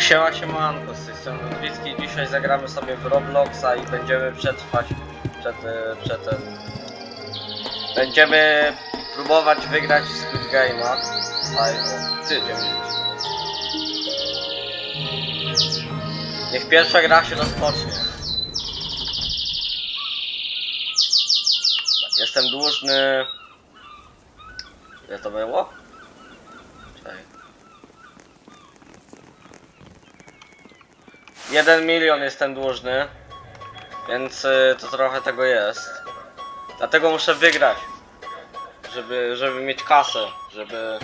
Siema siemanko, z tej strony Ludwicki. Dzisiaj zagramy sobie w Robloxa i będziemy przetrwać przed, e, przed. Będziemy próbować wygrać w Squid Game'a. Aj, o, ty, 90. Niech pierwsza gra się rozpocznie. Jestem dłużny... Ile to było? 1 milion jestem dłużny, więc y, to trochę tego jest. Dlatego muszę wygrać, żeby, żeby mieć kasę, żeby,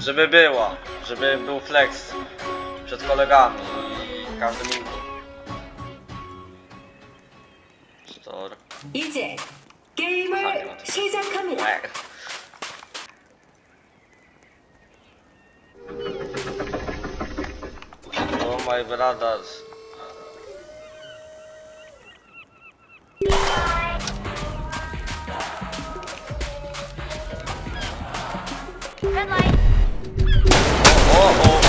żeby była, żeby był flex przed kolegami i każdym innym. Store. 이제 게임을 시작합니다. Red light. O, o.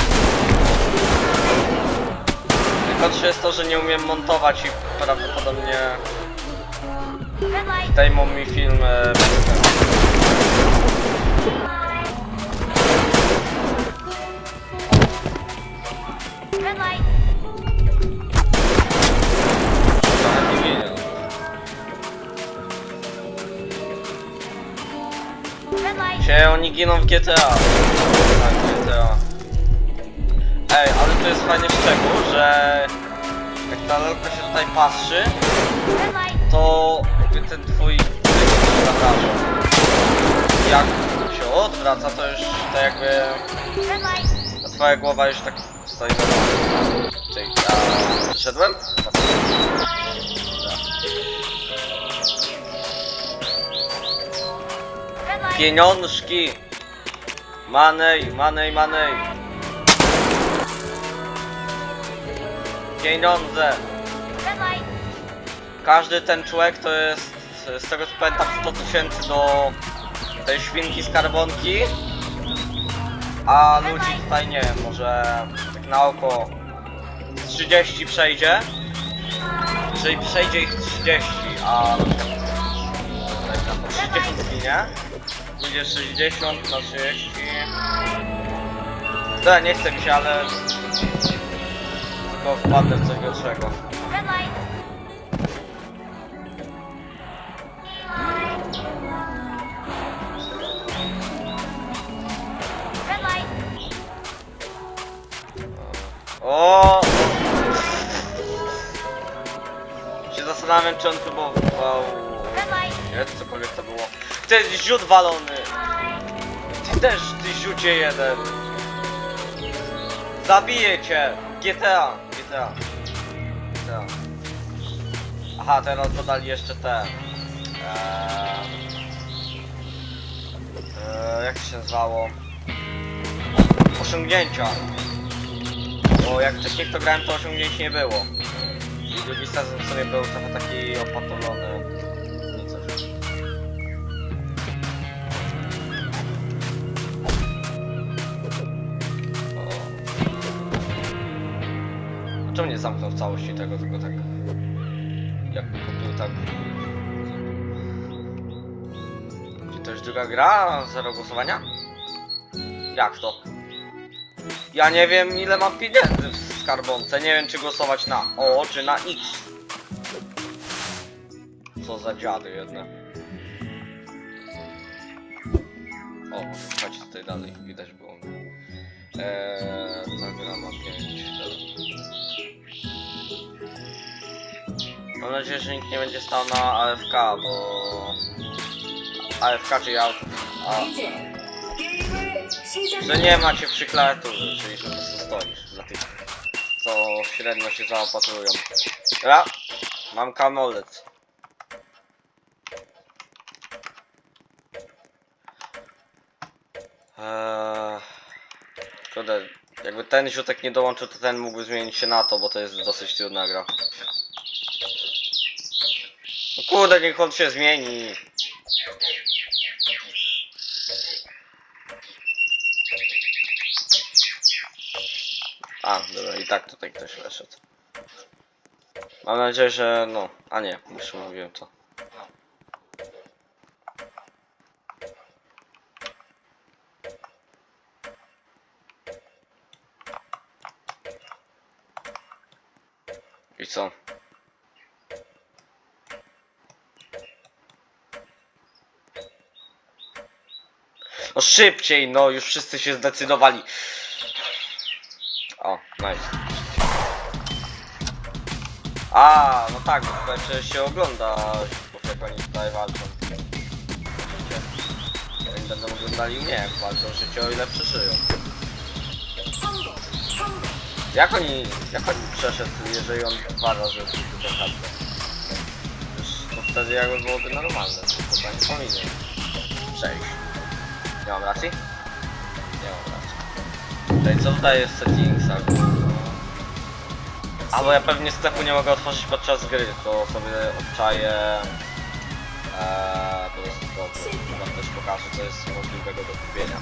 Najgorsze jest to, że nie umiem montować i prawdopodobnie zdejmą mi film e, Się oni giną w GTA. Tak, GTA. Ej, ale to jest fajny szczegół, że jak ta lalka się tutaj patrzy, to jakby ten twój zawraca. Jak się odwraca, to już to jakby ta twoja głowa już tak stoi na Czyli ja przyszedłem? Pieniążki! Money, money, money! Pieniądze! Każdy ten człowiek to jest, z tego co pamiętam, 100 tysięcy do tej świnki skarbonki. A ludzi tutaj nie wiem, może tak na oko 30 przejdzie. Czyli przejdzie ich 30, a na przykład tak, na po 30 ginie. Będzie 60 na 30. Dobra, nie chce mi się, ale tylko wpadnę w coś gorszego. O! Się zastanawiam, czy on próbował... Nie, cokolwiek to było. Ty, ziut walony! Ty też, ty ziucie jeden! Zabiję cię! GTA! GTA. GTA. Aha, teraz dodali jeszcze te... Eee, eee, jak się nazywało? Osiągnięcia. Bo jak wcześniej to grałem, to osiągnięć nie było. I drugi sezon sobie był trochę taki opatolony. Zamknął w całości tego, tylko tak... Jak kupił tak... Czy to już druga gra? Zero głosowania? Jak to? Ja nie wiem ile mam pieniędzy w skarbonce, nie wiem czy głosować na O czy na X. Co za dziady jedne. O, chodź tutaj dalej, widać było. Eee, ta gra ma 5. Mam nadzieję, że nikt nie będzie stał na AFK, bo... AFK czy auto. A... No nie macie przy czyli że po stoisz dla tych, co średnio się zaopatrują. Ja mam kamolec. Eee, kurde, jakby ten ziutek nie dołączył, to ten mógłby zmienić się na to, bo to jest dosyć trudna gra. Kurde, niech on się zmieni. A, dobra, i tak tutaj ktoś wyszedł. Mam nadzieję, że no, a nie, już mówiłem to. I co? No szybciej, no już wszyscy się zdecydowali. O, nice. A, no tak, bo tutaj przecież się ogląda, bo jak oni tutaj walczą. Widzicie? Oni będą oglądali mnie, jak walczą życie, o ile przeżyją. Jak oni, jak oni przeszedł, jeżeli on dwa razy tylko chatę? Już to wtedy jakby byłoby normalne, tylko to nie powinien przejść. Nie mam racji? Nie mam racji. Czyli co tutaj jest w settingsach? A bo ja pewnie sklepu nie mogę otworzyć podczas gry, to sobie obczaję eee, po prostu to wam też pokażę co jest możliwego do kupienia.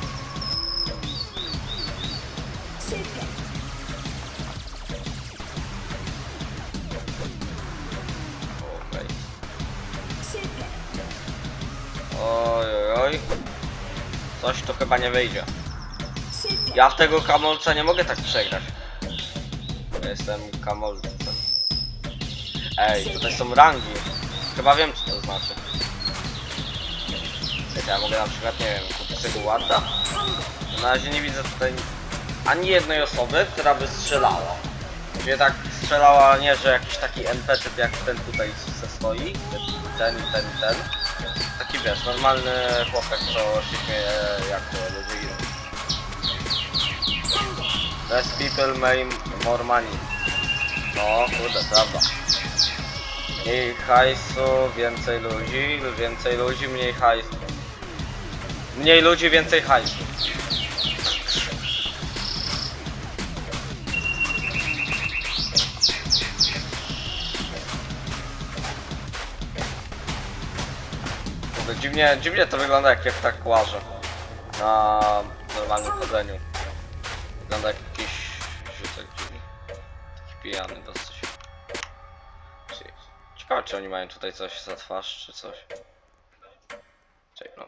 Okej. Oj, oj, oj. Coś to chyba nie wyjdzie. Ja w tego kamolca nie mogę tak przegrać. Jestem kamolcem. Ej, tutaj są rangi. Chyba wiem co to znaczy. Wiecie, ja mogę na przykład, nie wiem, kupić tego ładna. Na razie nie widzę tutaj ani jednej osoby, która by strzelała. Gdzie tak strzelała nie, że jakiś taki NPC jak ten tutaj se stoi, ten ten i ten. Taki wiesz, normalny chłopak, co się śmieje jak to ludzie giną. Less people make more money. No, kurde, prawda. Mniej hajsu, więcej ludzi, więcej ludzi, mniej hajsu. Mniej ludzi, więcej hajsu. Dziwnie, dziwnie to wygląda jak, jak tak łażę. Na normalnym chodzeniu. Wygląda jak jakiś rzutek dziwny. Taki pijany dosyć. Ciekawe czy oni mają tutaj coś za twarz, czy coś. Czekaj, no.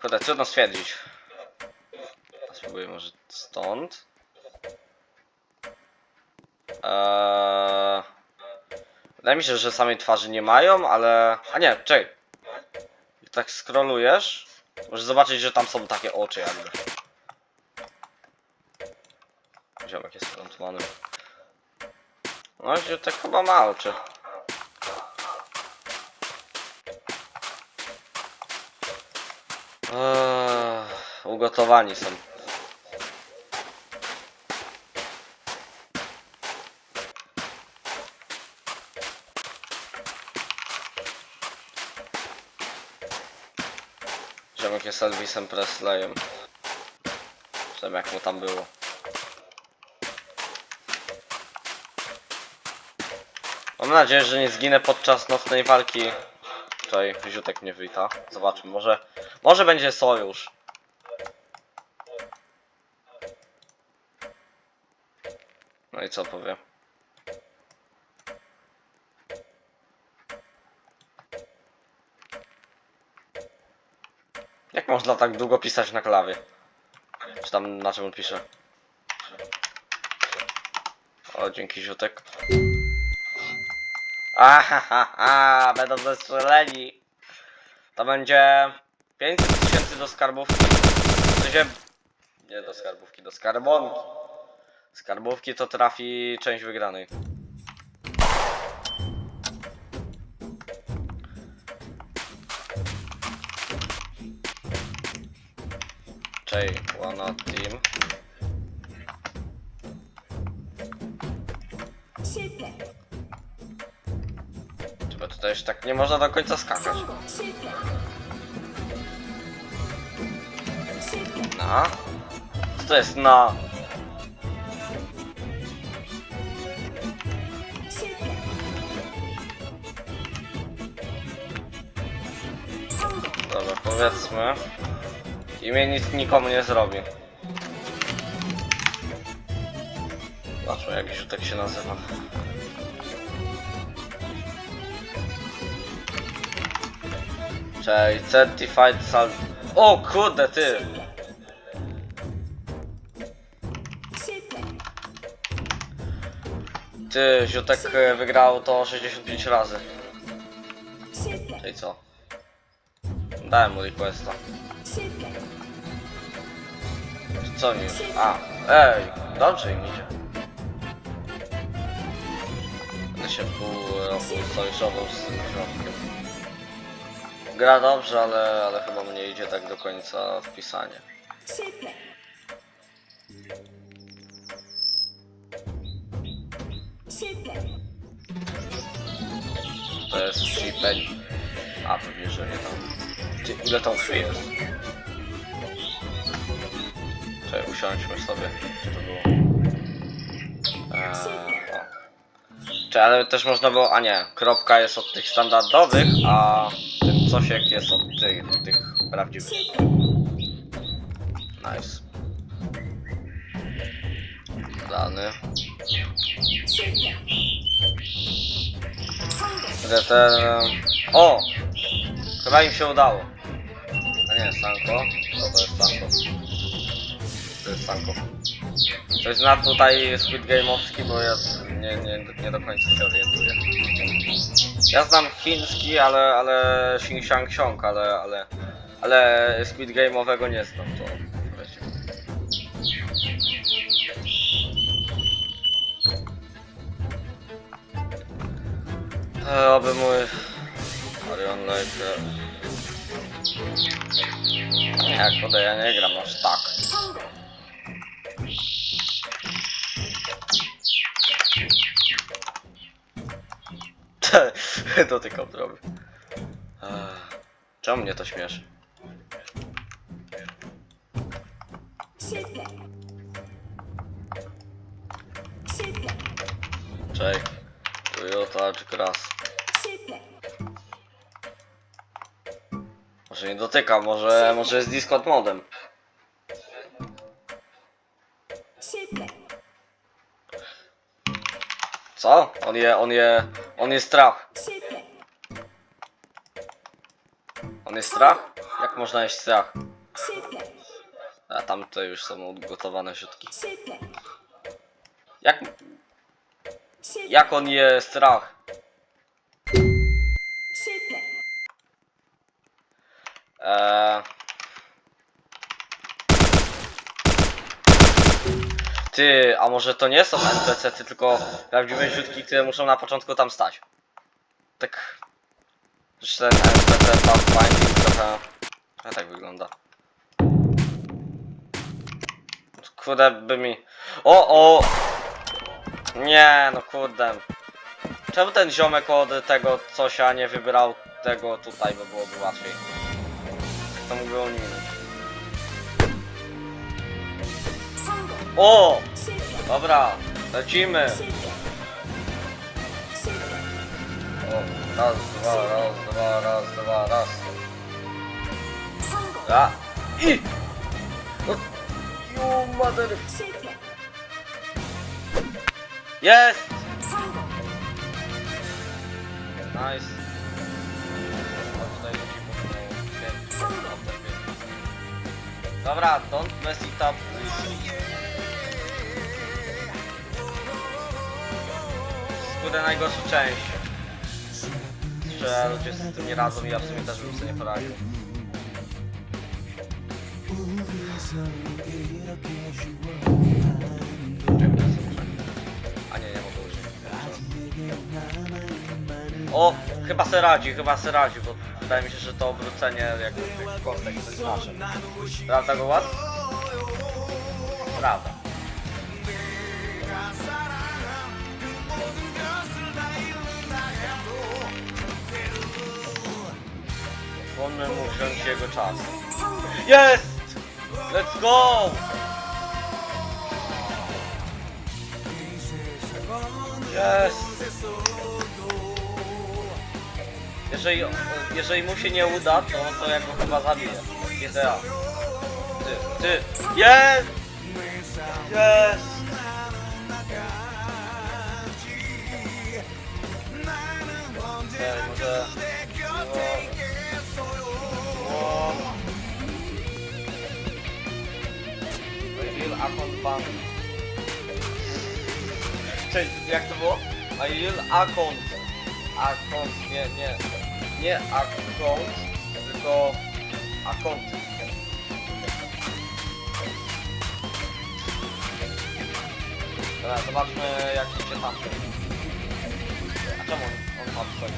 Kurde, trudno stwierdzić. Spróbuję może stąd. Eee... Wydaje mi się, że samej twarzy nie mają, ale... A nie, czekaj. Tak scrollujesz, możesz zobaczyć, że tam są takie oczy jakby. Ziomek jest frontmanem. No, że tak chyba ma oczy. Eee, ugotowani są. Jest Elvisem Presleyem. Wiem jak mu tam było. Mam nadzieję, że nie zginę podczas nocnej walki. Tutaj Ziutek mnie wita. Zobaczmy, może, może będzie sojusz. No i co powiem? Można tak długo pisać na klawie? Czy tam na czym on pisze? O, dzięki Ziutek. Ahaha, będą zestrzeleni. To będzie 500 tysięcy do skarbówki. Sensie, nie do skarbówki, do skarbonki. Skarbówki to trafi część wygranej. Czej, łana team. Chyba tutaj już tak nie można do końca skakać. Na. Co to jest na? Dobra, powiedzmy. I mnie nic nikomu nie zrobi. Zobaczmy jakiś rzutek się nazywa. Czyli Certified Sal... O kurde ty! Ty, Ziutek e, wygrał to 65 razy. No Czyli co? Dałem mu requesta. Co nie? A, ej, dobrze im idzie. Będę się pół roku sojuszował z tym środkiem. Gra dobrze, ale, ale chyba mnie idzie tak do końca wpisanie. To jest Chipel. A, pewnie, że nie tam. Gdzie, ile tam chwil jest? Czekaj, usiądźmy sobie. Gdzie to było? Eee, o. Tak. Czy, ale też można było... A nie, kropka jest od tych standardowych, a ten cosiek jest od tych, tych prawdziwych. Nice. Dany. Te. E, o! Chyba im się udało. A nie, Sanko. Co to jest Sanko? To jest Sanko. To jest na tutaj Squid Game'owski, bo ja nie, nie, nie do końca się orientuję. Ja znam chiński, ale, ale Xing Xiang Xiong, ale, ale, ale Squid Game'owego nie znam, to wiecie. E, oby mój Orion. Nie, kurde, ja nie gram aż tak. dotykał droby. Czemu mnie to śmieszy? Cześć. Toyota Grass. Może nie dotyka, może, może jest Discord modem. Co? On je, on je, on jest traf. On jest strach? Jak można jeść strach? A tam to już są ugotowane środki. Jak... Jak on je strach? Eee... Ty, a może to nie są NPC, tylko prawdziwe źródki, które muszą na początku tam stać. Tak Zresztą ten RPG Pathfinding trochę, trochę tak wygląda. Kurde by mi... O, o! Nie, no kurde. Czemu ten ziomek od tego cosia nie wybrał tego tutaj, bo byłoby łatwiej. Jak to mógłby ominąć. O! Dobra, lecimy. Raz, dwa, raz, dwa, raz, dwa, raz. A! I! No, you mother... Jest! Nice. Dobra, don't mess it up. Kurde najgorszą część. Że ludzie z tym nie radzą i ja w sumie też bym sobie nie poradził. A nie, nie mogę użyć. O, chyba se radzi, chyba se radzi, bo wydaje mi się, że to obrócenie jakby tych kostek jest nasze. Prawda go ład? Prawda. Pozwólmy mu wziąć jego czas. Jest! Let's go! Jest! Jeżeli, jeżeli mu się nie uda, to, to ja chyba zabiję. GTA. Ty, ty. Jest! Jest! Ej, może... Account bank. Cześć, jak to było? A real account. Account, nie, nie. Nie account, tylko account. Dobra, zobaczmy jak idzie tam. A czemu on, ma coś?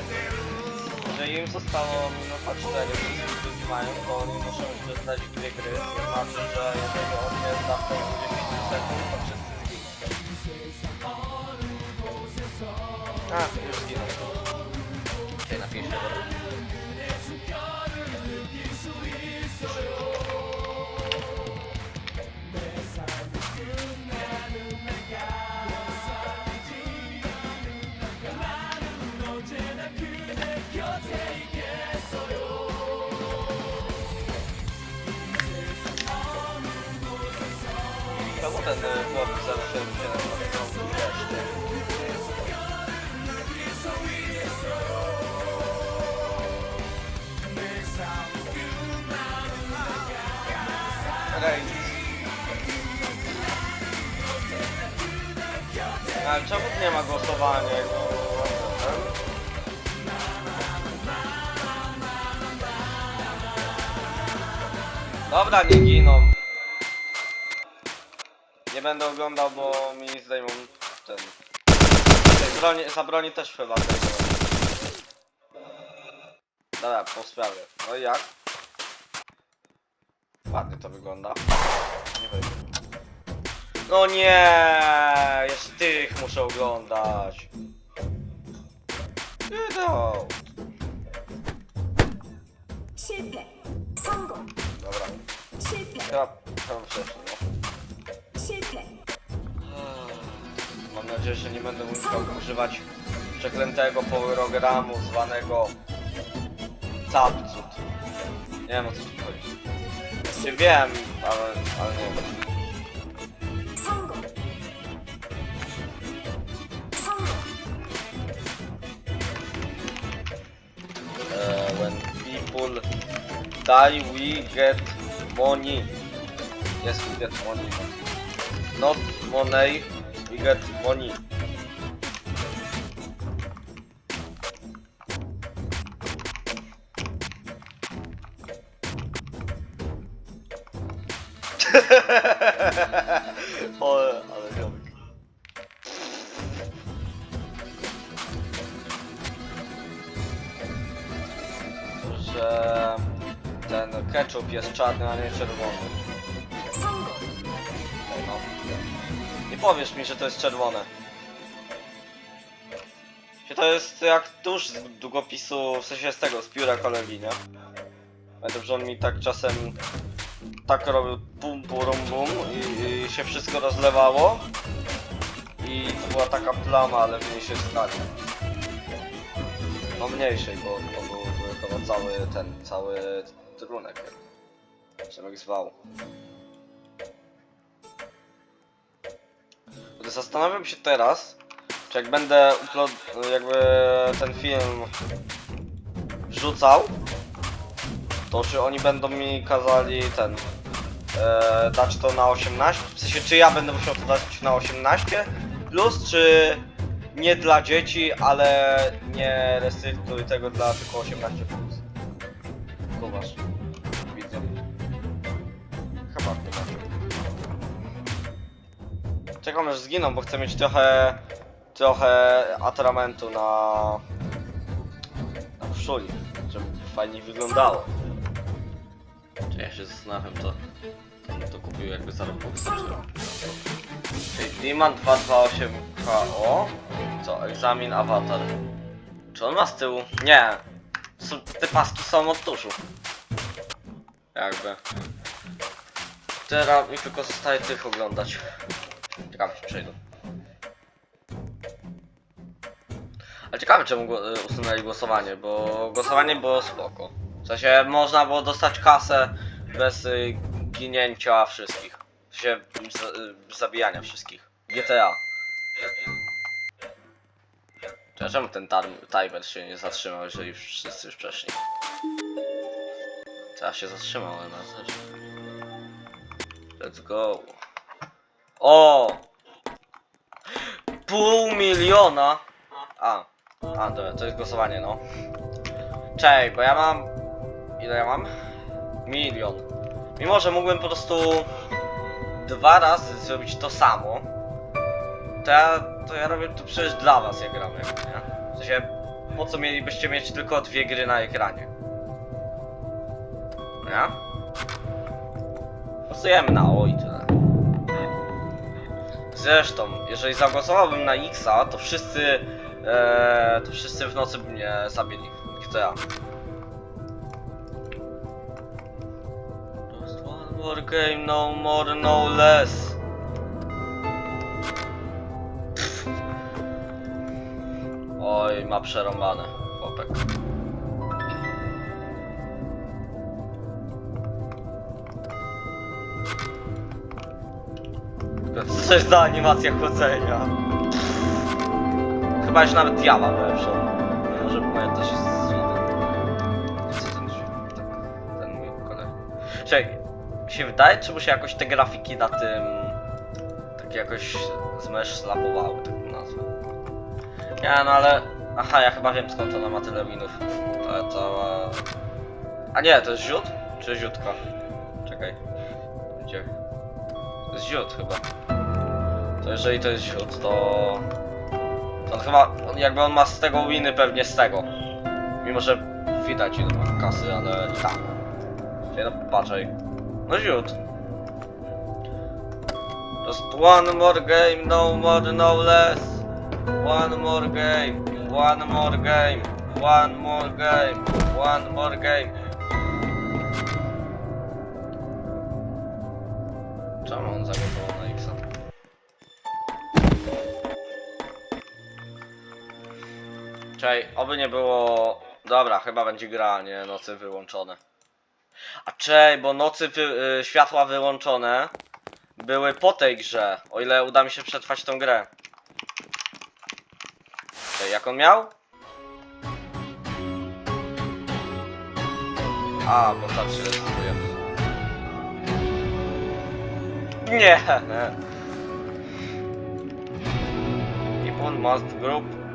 że im zostało minuta 4, wszyscy ludzi mają, to oni muszą jeszcze dwie gry, to znaczy, że jeżeli on nie zda w ciągu 10 sekund, to wszyscy zginą. A, już zginął. Dzisiaj napiszę, Czemu ten y, chłop 077 wiesz, nie? Rejs. Ale czemu nie ma głosowania? Dobra, nie giną. Nie będę oglądał, bo mi zdejmą ten. Zabroni, zabroni też chyba tego. Dobra, po sprawie. No i jak? Ładnie to wygląda. Nie wyjdzie. No nie, jeszcze tych muszę oglądać. No. Dobra. Chyba, chyba przeszło. nadzieję, że nie będę musiał używać przeklętego powerogramu zwanego Capcut. Nie wiem o co tu chodzi. Czy wiem, ale, ale nie wiem. E, when people die, we get money. Yes, we get money. Not money get money. o, ale ziomek. że ten ketchup jest czarny, a nie czerwony. Powiesz mi, że to jest czerwone. Czy to jest jak tusz z długopisu, w sensie z tego, z pióra kolegi, nie? Pamiętam, że on mi tak czasem tak robił bum bum bum i, i się wszystko rozlewało. I to była taka plama, ale mniejszej skali. No mniejszej, bo to był chyba cały ten, cały trunek. Przemek zwał. Zastanawiam się teraz, czy jak będę upload, jakby ten film wrzucał, to czy oni będą mi kazali ten e, dać to na 18? W sensie czy ja będę musiał to dać na 18 plus, czy nie dla dzieci, ale nie restryktuj tego dla tylko 18 plus. Kumasz. Czekam aż zginą, bo chcę mieć trochę trochę atramentu na na koszuli, żeby fajnie wyglądało. Czy ja się zastanawiam, to to, kupił jakby za Robloxa, czy Czyli Demand 228KO Co, egzamin awatar. Czy on ma z tyłu? Nie. Są- Te paski są od tuszu. Jakby. Teraz mi tylko zostaje tych oglądać Ciekawe czy przejdą Ale ciekawe czemu y, usunęli głosowanie, bo głosowanie było spoko. W sensie można było dostać kasę bez y, ginięcia wszystkich. się z, zabijania wszystkich. GTA. Czemu ten timer się nie zatrzymał, jeżeli wszyscy już przeszli? Teraz się zatrzymał, ale na też. Let's go. O! Pół miliona! A, a dobra, to jest głosowanie, no. Cześć, bo ja mam... Ile ja mam? Milion. Mimo, że mógłbym po prostu dwa razy zrobić to samo, to ja, to ja robię to przecież dla was, jak gram, jak, nie? W sensie, po co mielibyście mieć tylko dwie gry na ekranie? Nie? Głosujemy na O i. Zresztą, jeżeli zagłosowałbym na Xa, to wszyscy, e, to wszyscy w nocy by mnie zabili. Kto ja? Just one more game, no more, no less. Oj, ma przerąbane, chłopek. Co jest za animacja chodzenia? Chyba już nawet ja mam lepszą. Może moja też jest zła. Co ten? Tak, ten mój kolega. Czekaj, mi się wydaje, czy mu się jakoś te grafiki na tym... Tak jakoś zmeszlapowały, tak nazwę. Ja, no ale... Aha, ja chyba wiem skąd ona ma tyle winów. Ta cała... A nie, to jest ziut? Czy ziutka? Czekaj. Gdzie? To jest ziut chyba. To jeżeli to jest ziut, to... to on chyba, on jakby on ma z tego winy pewnie z tego. Mimo, że widać ile ma kasy, ale tak. Czyli no patrzaj. No ziut. Just one more game, no more, no less. One more game, one more game, one more game, one more game. Czekaj, oby nie było... Dobra, chyba będzie gra, nie nocy wyłączone. A czej, bo nocy wy... y, światła wyłączone były po tej grze, o ile uda mi się przetrwać tą grę. Czekaj, jak on miał? A, bo się rejestruje. Nie! People must group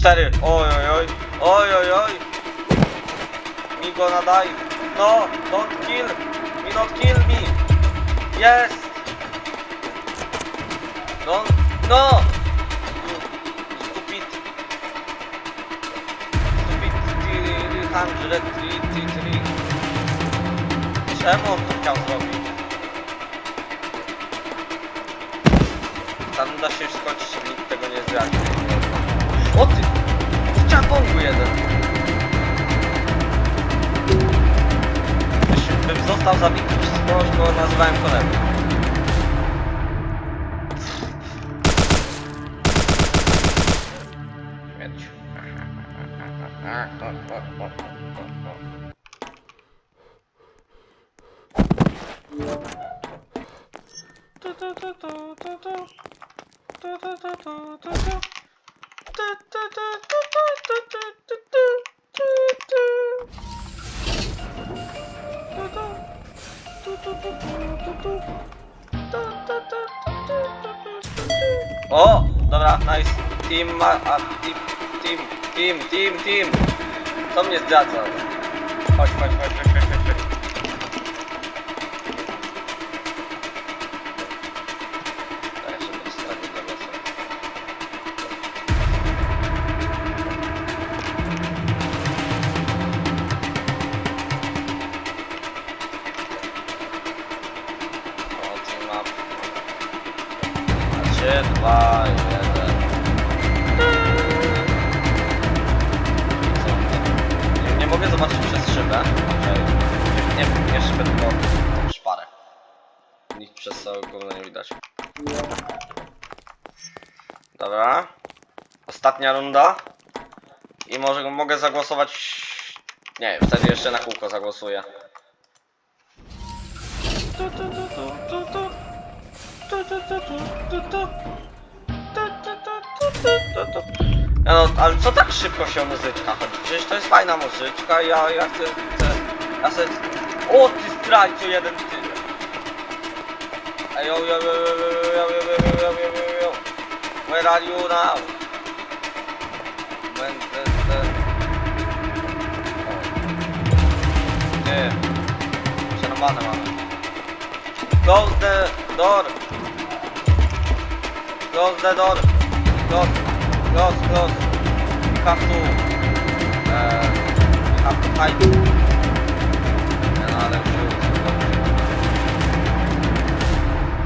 Cztery. Oj, oj, oj. Oj, oj. Mi go nadaj. No, don't kill. Me not kill me. Yes. No. You Stupid. Stupid. 333. Czemu on to chciał zrobić? Da się już skończyć, żeby nikt tego nie zdradził. O ty! Czambongu jeden! Jeśli bym został zabity go nazywałem kolegą. Сама... А, Тим, Тим, Тим, Тим, Тим! Что мне сделать надо? Хоть, хоть, хоть. Mogę zagłosować... Nie, wtedy jeszcze na kółko zagłosuję. Ja no, ale co tak szybko się muzyczka chodzi? Przecież to jest fajna muzyczka, ja, ja chcę, chcę, ja chcę... O, ty zdrajco jeden, ty! Ej, yo? Przerwane mamy. Close the door! Close the door! Close! Close, close! You have to... Uh, you have to hide. Ale.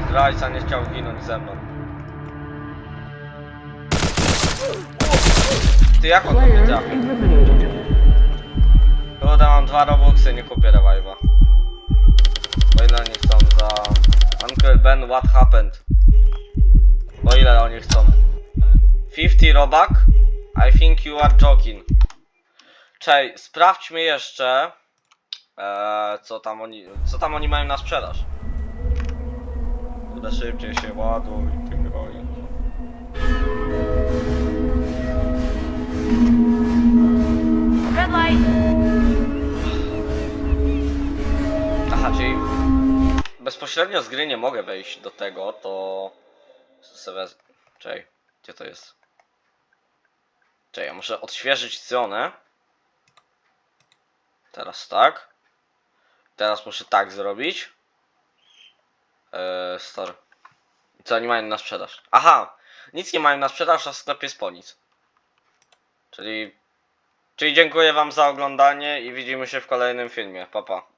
Zdrajca nie chciał ginąć ze mną. Ty jak on to trafił? Kurde, mam dwa robuxy, nie kupię revive'a. Uncle Ben, what happened? Bo ile oni chcą? 50 robak? I think you are joking. Czej, sprawdźmy jeszcze... Eee, co tam oni... Co tam oni mają na sprzedaż? Kurde, szybciej się ładuj, ty gnoju. Red light. Bezpośrednio z gry nie mogę wejść do tego, to sobie... Gdzie to jest? Czekaj, ja muszę odświeżyć stronę. Teraz tak. Teraz muszę tak zrobić. Eee, store. Co oni mają na sprzedaż? Aha! Nic nie mają na sprzedaż, a w sklepie jest po nic. Czyli... Czyli dziękuję wam za oglądanie i widzimy się w kolejnym filmie. Pa pa.